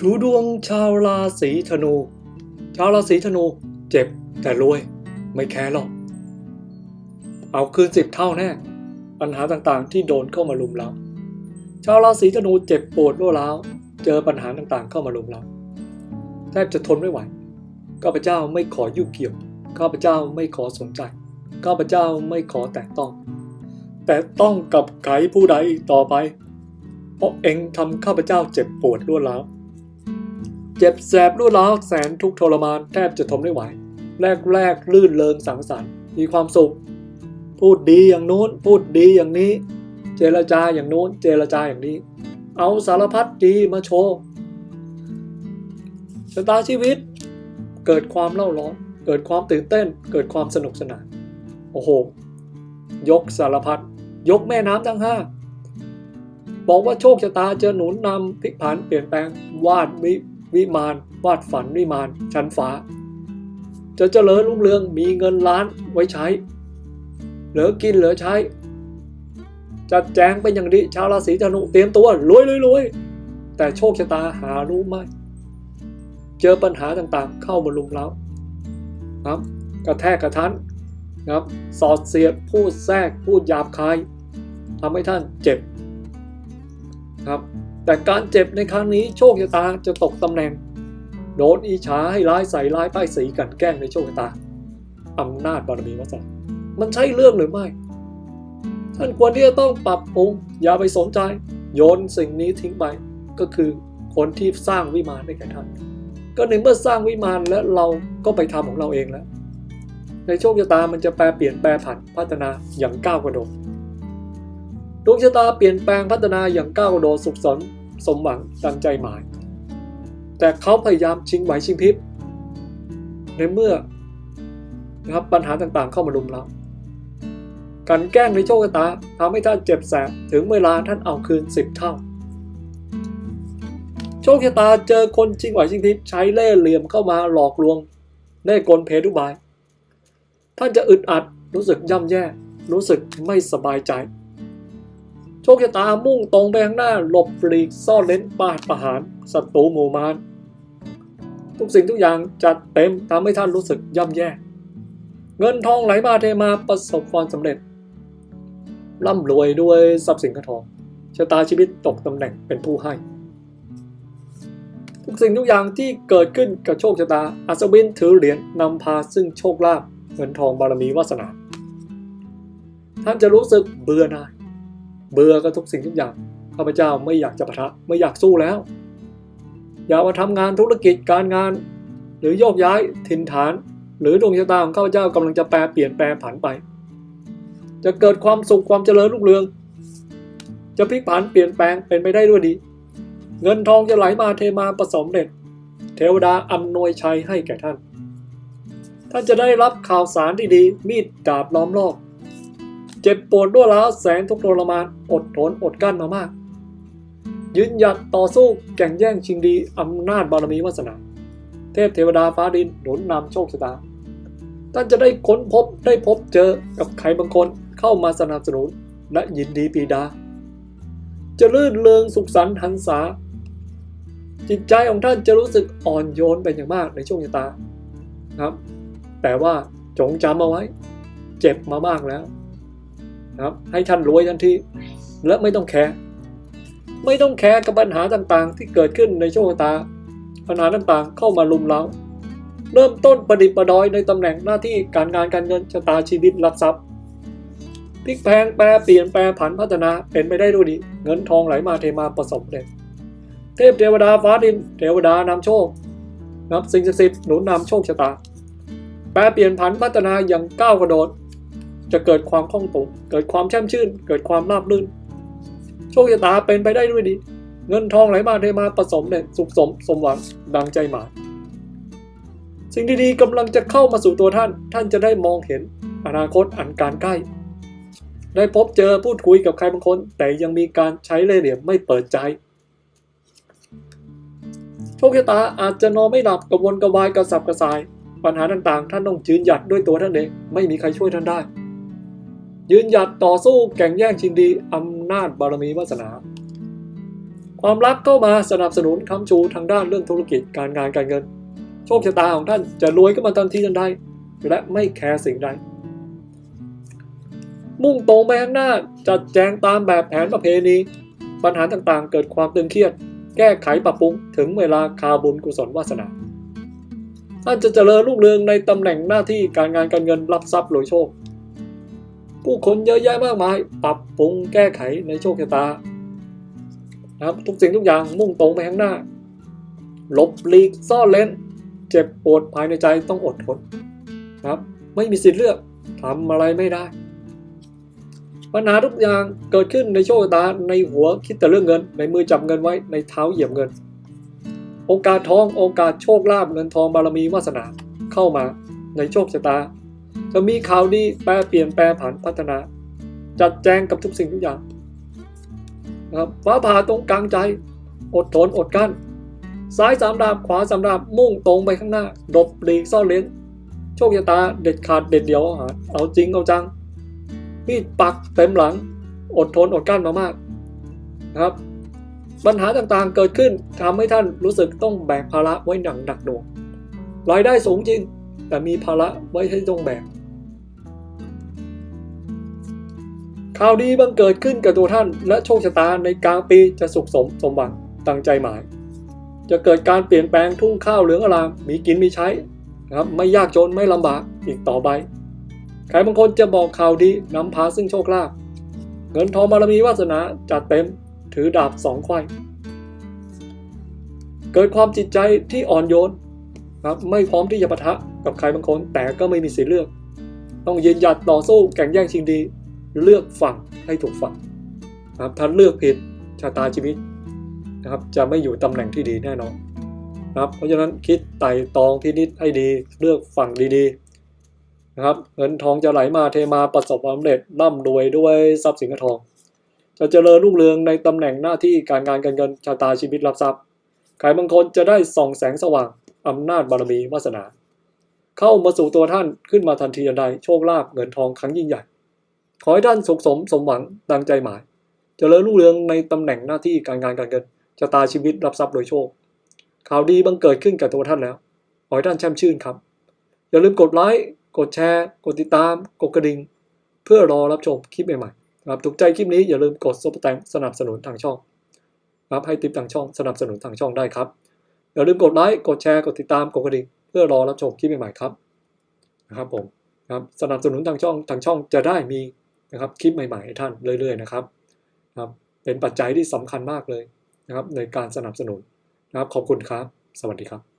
ดูดวงชาวราศีธนู ชาวราศีธนู เจ็บแต่รวย ไม่แคร์หรอก เอาคืนสิบเท่าแน่ ปัญหาต่างๆ ที่โดนเข้ามาลุมเราชาวราศีธนูเจ็บปวดรัวร้าวเจอปัญหาต่างๆ เข้ามาลุมเราแทบจะทนไม่ไหวข้าพเจ้าไม่ขอยุ่งเกี่ยวข้าพเจ้าไม่ขอสนใจข้าพเจ้าไม่ขอแตะต้อง แต่ต้องกับใครผู้ใดอีกต่อไป เพราะเองทำข้าพเจ้าเจ็บปวดรัวร้าว เจ็บแสบรวดร้าวแสนทุกทรมานแทบจะทนไม่ไหว แรกแรกลื่นเริงสังสรรค์มีความสุข พูดดีอย่างโน้น พูดดีอย่างนี้ เจรจาอย่างโน้น เจรจาอย่างนี้ เอาสารพัดดีมาโชว์ชะตาชีวิต เกิดความเล่าร้อน เกิดความตื่นเต้น เกิดความสนุกสนาน โอ้โห ยกสารพัดยกแม่น้ำทั้งห้าบอกว่าโชคชะตาจะหนุนนำพลิกผันเปลี่ยนแปลงวาดวิ วิมานวาดฝันวิมานชั้นฟ้า จะเจริญรุ่งเรืองมีเงินล้านไว้ใช้ เหลือกินเหลือใช้ จัดแจงเป็นอย่างดีชาวราศีธนูเตรียมตัวรวยรวยรวยแต่โชคชะตาหารู้ไหมเจอปัญหาต่างๆ เข้ามาลุมแล้วครับกระแทกกระทันครับสอดเสียดพูดแทรกพูดหยาบคายทำให้ท่านเจ็บครับ แต่การเจ็บในครั้งนี้โชคชะตาจะตกตำแหน่ง โดนอิฉาให้ร้ายใส่ร้ายป้ายสีกันแกล้งในโชคชะตาอำนาจบารมีวาสนามันใช่เรื่องหรือไม่ ท่านควรที่จะต้องปรับปรุงอย่าไปสนใจ โยนสิ่งนี้ทิ้งไป ก็คือคนที่สร้างวิมานให้แก่ท่าน ก็ในเมื่อสร้างวิมานแล้วเราก็ไปทำของเราเองแล้ว ในโชคชะตามันจะแปลเปลี่ยนแปลผันพัฒนาอย่างก้าวกระโดด ดวงชะตาเปลี่ยนแปลงพัฒนาอย่างก้าวโดดสุขสันต์สมหวังดังใจหมาย แต่เขาพยายามชิงไหวชิงพริบในเมื่อนะครับปัญหาต่างๆเข้ามาลุมเราการแกล้งในโชคชะตาทำให้ท่านเจ็บแสบถึงเวลาท่านเอาคืนสิบเท่า โชคชะตาเจอคนชิงไหวชิงพริบใช้เล่ห์เหลี่ยมเข้ามาหลอกลวงได้กลเพทุบาย ท่านจะอึดอัดรู้สึกย่ำแย่ รู้สึกไม่สบายใจ โชคชะตามุ่งตรงไปข้างหน้า หลบปลีกซ่อนเลนปาดประหารศัตรูหมู่มารทุกสิ่งทุกอย่างจัดเต็มทำให้ท่านรู้สึกย่ำแย่ เงินทองไหลมาเทมาประสบความสำเร็จ ร่ำรวยด้วยทรัพย์สินเงินทองชะตาชีวิตตกตำแหน่งเป็นผู้ให้ ทุกสิ่งทุกอย่างที่เกิดขึ้นกับโชคชะตาอัศวินถือเหรียญนำพาซึ่งโชคลาภเงินทองบารมีวาสนา ท่านจะรู้สึกเบื่อหน่าย เบื่อกับทุกสิ่งทุกอย่างข้าพเจ้าไม่อยากจะปะทะไม่อยากสู้แล้ว อย่ามาทำงานธุรกิจการงาน หรือโยกย้ายถิ่นฐาน หรือดวงชะตาของข้าพเจ้ากำลังจะแปลเปลี่ยนแปลผันไป จะเกิดความสุขความเจริญรุ่งเรือง จะพลิกผันเปลี่ยนแปลงเป็นไปได้ด้วยดี เงินทองจะไหลมาเทมาประสมเด็จเทวดาอำนวยชัยให้แก่ท่าน ท่านจะได้รับข่าวสารที่ดีมีดดาบล้อมรอบ เจ็บปวดด้วยล้วแสนทุกข์ทรมานอดทนอดกลั้นมามาก ยืนหยัดต่อสู้แข่งแย่งชิงดีอำนาจบารมีวาสนา เทพเทวดาฟ้าดินหนุนนำโชคชะตา ท่านจะได้ค้นพบได้พบเจอกับใครบางคนเข้ามาสนับสนุนและยินดีปีดา จะลื่นเริงสุขสันต์หันษา จิตใจของท่านจะรู้สึกอ่อนโยนเป็นอย่างมากในช่วงชะตาครับ แต่ว่าจงจำเอาไว้ เจ็บมามากแล้ว นะครับให้ท่านรวยทันทีและไม่ต้องแคร์ไม่ต้องแคร์กับปัญหาต่างๆ ที่เกิดขึ้นในโชคชะตา ปัญหาต่างๆเข้ามาลุมเราเริ่มต้นประดิษฐ์ประดอยในตำแหน่งหน้าที่การงานการเงินชะตาชีวิตรับทรัพย์พลิกแพงแปรเปลี่ยนแปรผันพัฒนาเป็นไปได้ด้วยดี เงินทองไหลมาเทมาประสบเด็จเทพเทวดาฟ้าดิน เทวดานำโชคนับสิ่งศักดิ์สิทธิ์หนุนนำโชคชะตา แปรเปลี่ยนผันพัฒนาอย่างก้าวกระโดด จะเกิดความคล่องตัวเกิดความแช่มชื่น เกิดความราบรื่น โชคชะตาเป็นไปได้ด้วยดี เงินทองไหลมาเทมาผสมเนี่ยสุขสมสมหวังดังใจหมายสิ่งดีๆกำลังจะเข้ามาสู่ตัวท่าน ท่านจะได้มองเห็นอนาคตอันการใกล้ ได้พบเจอพูดคุยกับใครบางคน แต่ยังมีการใช้เล่ห์เหลี่ยมไม่เปิดใจ โชคชะตาอาจจะนอนไม่หลับกระวนกระวายกระสับกระส่าย ปัญหาต่างๆ ท่านต้องยืนหยัดด้วยตัวท่านเอง ไม่มีใครช่วยท่านได้ ยืนหยัดต่อสู้แข่งแย่งชิงดีอำนาจบารมีวาสนา ความรักเข้ามาสนับสนุนคำชูทางด้านเรื่องธุรกิจการงานการเงิน โชคชะตาของท่านจะรวยขึ้นมาทันทีทันใดและไม่แคร์สิ่งใด มุ่งตรงไปข้างหน้าจัดแจงตามแบบแผนประเพณี ปัญหาต่างๆ เกิดความตึงเครียด แก้ไขปรับปรุงถึงเวลาคาบุญกุศลวาสนาท่านจะเจริญรุ่งเรืองในตำแหน่งหน้าที่การงานการเงินรับทรัพย์รวยโชค ผู้คนเยอะแยะมากมาย ปรับปรุงแก้ไขในโชคชะตานะครับทุกสิ่งทุกอย่างมุ่งตรงไปข้างหน้าหลบหลีกซ่อนเล้น เจ็บปวดภายในใจต้องอดทนนะครับ ไม่มีสิทธิ์เลือกทำอะไรไม่ได้ ปัญหาทุกอย่างเกิดขึ้นในโชคชะตาในหัวคิดแต่เรื่องเงิน ในมือจับเงินไว้ในเท้าเหยียบเงิน โอกาสทองโอกาสโชคลาภเงินทองบารมีวาสนาเข้ามาในโชคชะตา จะมีข่าวดีแปลเปลี่ยนแปลผันพัฒนา จัดแจงกับทุกสิ่งทุกอย่างนะครับฟ้าผ่าตรงกลางใจ อดทนอดกั้น ซ้ายสามดาบขวาสามดาบมุ่งตรงไปข้างหน้า ดบหลีกซ่อนเลนโชคชะตาเด็ดขาดเด็ดเดียวเอาหาเอาจริงเอาจังมีดปักเต็มหลัง อดทนอดกั้นมามากนะครับปัญหาต่างๆเกิดขึ้นทำให้ท่านรู้สึกต้องแบกภาระไว้หนักหนักหน่วงรายได้สูงจริง แต่มีภาระไว้ให้ต้องแบกข่าวดีบังเกิดขึ้นกับตัวท่าน และโชคชะตาในกลางปีจะสุขสมสมหวังตั้งใจหมาย จะเกิดการเปลี่ยนแปลงทุ่งข้าวเหลืองอลามมีกินมีใช้นะครับไม่ยากจนไม่ลำบากอีกต่อไปใครบางคนจะบอกข่าวดีนำพาซึ่งโชคลาภเงินทองบารมีวาสนาจัดเต็มถือดาบสองควายเกิดความจิตใจที่อ่อนโยนครับไม่พร้อมที่จะปะทะ กับใครบางคน แต่ก็ไม่มีสิทธิเลือก ต้องยืนหยัดต่อสู้แข่งแย่งชิงดี เลือกฝั่งให้ถูกฝั่งนะครับถ้าเลือกผิดชะตาชีวิตนะครับจะไม่อยู่ตำแหน่งที่ดีแน่นอนนะครับเพราะฉะนั้นคิดไต่ตองพินิจให้ดีเลือกฝั่งดีๆนะครับเงินทองจะไหลมาเทมาประสบความสำเร็จร่ำรวยด้วยทรัพย์สินเงินทอง จะเจริญรุ่งเรืองในตำแหน่งหน้าที่การงานการเงินชะตาชีวิตรับทรัพย์ใครบางคนจะได้ส่องแสงสว่างอำนาจบารมีวาสนา เข้ามาสู่ตัวท่านขึ้นมาทันทีทันใดโชคลาภเงินทองครั้งยิ่งใหญ่ ขอให้ท่านสุขสมสมหวังดังใจหมายจเจริญรุ่งเรืองในตำแหน่งหน้าที่การงานการเงินชะตาชีวิตรับทรัพย์โดยโชค ข่าวดีบังเกิดขึ้นกับตัวท่านแล้ว ขอให้ท่านแช่มชื่นครับ อย่าลืมกดไลค์กดแชร์ กดติดตาม กดกระดิ่งเพื่อรอรับชมคลิปใหม่ๆครับถูกใจคลิปนี้อย่าลืมกดซุปเปอร์แตงสนับสนุนทางช่องครับให้ติปทางช่องสนับสนุนทางช่องได้ครับอย่าลืมกดไลค์กดแชร์กดติดตามกดกระดิ่ง เพื่อรอรับชมคลิปใหม่ๆครับนะครับผมครับสนับสนุนทางช่องทางช่องจะได้มีนะครับคลิปใหม่ๆให้ท่านเรื่อยๆนะครับครับ เป็นปัจจัยที่สำคัญมากเลยนะครับในการสนับสนุนนะครับขอบคุณครับ สวัสดีครับ